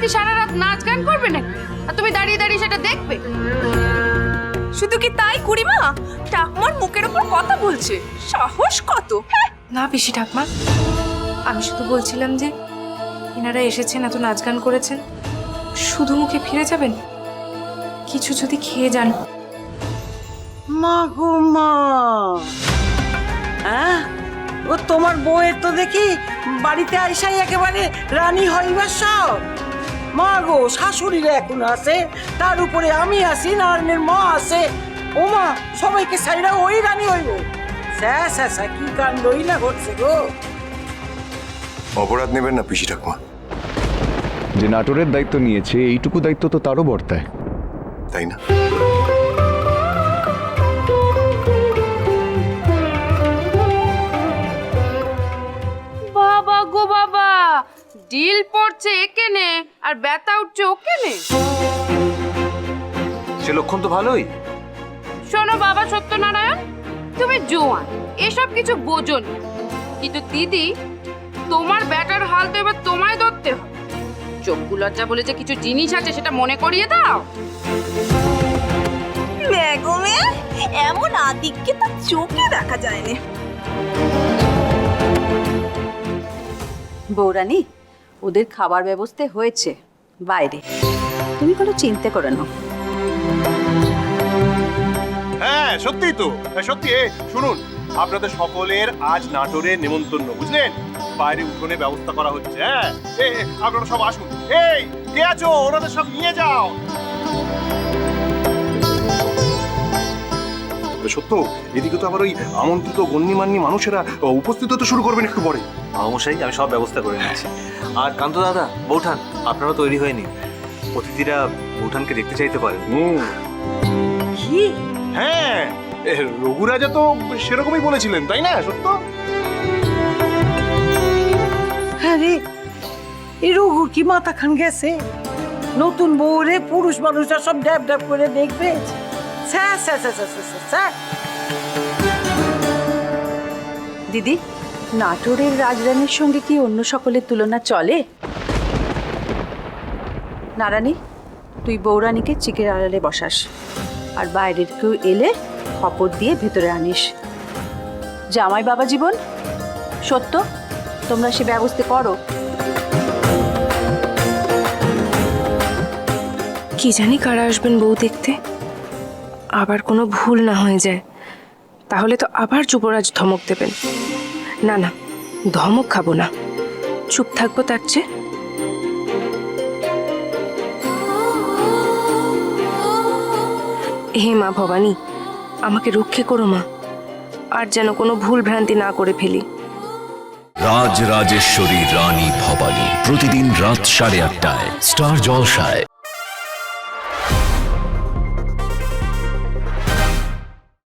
কি সারা রাত নাচ গান করবে নাকি? আর তুমি দাঁড়িয়ে দাঁড়িয়ে সেটা দেখবে? শুধু কি তাই কুড়িমা ঠাকুমার মুখের উপর কথা বলছে। সাহস কত? হ্যাঁ। না পিসি ঠাকমা। আমি শুধু বলছিলাম যে এনারা এসেছেন এত নাচ গান করেছেন। শুধু মুখে ফিরে যাবেন? কিছু যদি খেয়ে যান। মা গো মা। হ্যাঁ? ও তোমার বউয়ের তো দেখি বাড়িতে আইসাই একেবারে রানী হইবার সব মা গো শাশুড়িরা এখন আছে তার উপরে আমি আছি নারায়ণের মা আছে। ও মা সবাইকে সাইরা ওই রানী হইব। স্যা স্যা স্যা কি কাণ্ডই না ঘটছে গো। অপরাধ নেবেন না পিসি ঠাকুমা। যে নাটোরের দায়িত্ব নিয়েছে এইটুকু দায়িত্ব তো তারও বর্তায়। তাই না? বাবা গো বাবা ডিল পড়ছে একেনে আর ব্যথা উঠছে ওকেনে সে লক্ষণ তো ভালোই। শোনো বাবা সত্যনারায়ণ তুমি জোয়ান এসব কিছু বোঝো না। কিন্তু দিদি তোমার ব্যাটার হাল তো এবার তোমায় ধরতে হবে। চক্ষু লজ্জা বলে যে কিছু জিনিস আছে সেটা মনে করিয়ে দাও। বেগমে এমন আদিককে তার চোখে দেখা যায়নি। বৌরানী ওদের খাবার ব্যবস্থা হয়েছে। বাইরে। তুমি কোনো চিন্তা করো না। হ্যাঁ সত্যি তো। হ্যাঁ, সত্যি এ, শুনুন আপনাদের সকলের আজ নাটোরে নেমন্তন্ন বুঝলেন? বাইরে উঠোনে ব্যবস্থা করা হচ্ছে হ্যাঁ? এ, আপনারা সব আসুন। এই কে আছো? ওনাদের সব নিয়ে যাও। সত্য? এদিকে তো আবার ওই আমন্ত্রিত গণ্যমান্য মানুষেরা উপস্থিত হতে শুরু করবেন একটু পরে। মামশাই আমি সব ব্যবস্থা করে নিচ্ছি। আর কান্ত দাদা বৌঠান আপনারা তৈরি হয়ে নিন অতিথিরা বৌঠানকে দেখতে চাইতে হুম। কি? হ্যাঁ এ, রঘুরাজা তো সেরকমই বলেছিলেন তাই না? সত্য? হ্যাঁ রে এই রঘুর কি মাথা খান গেছে? নতুন বউরে পুরুষ মানুষরা সব ড্যাব ড্যাব করে দেখবে? স্যা স্যা স্যা স্যা স্যা স্যা, স্যা দিদি নাটোরের রাজরানীর সঙ্গে কি অন্য সকলের তুলনা চলে? নারানী তুই বৌরানীকে চিকের আড়ালে বসাস আর বাইরের কেউ এলে খপর দিয়ে ভেতরে আনিস। জামাই বাবা জীবন সত্য? তোমরা সে ব্যবস্থা করো। কি জানি কারা আসবেন বউ দেখতে? আবার কোনো ভুল না হয়ে যায়, তাহলে তো আবার যুবরাজ ধমক দেবেন। না না, ধমক খাব না। চুপ থাকব তার চেয়ে। হে মা ভবানী, আমাকে রক্ষে করো মা, আর যেন কোনো ভুল ভ্রান্তি না করে ফেলি। রাজ রাজেশ্বরী রানী ভবানী, প্রতিদিন রাত সাড়ে আটটায়, স্টার জলসায়।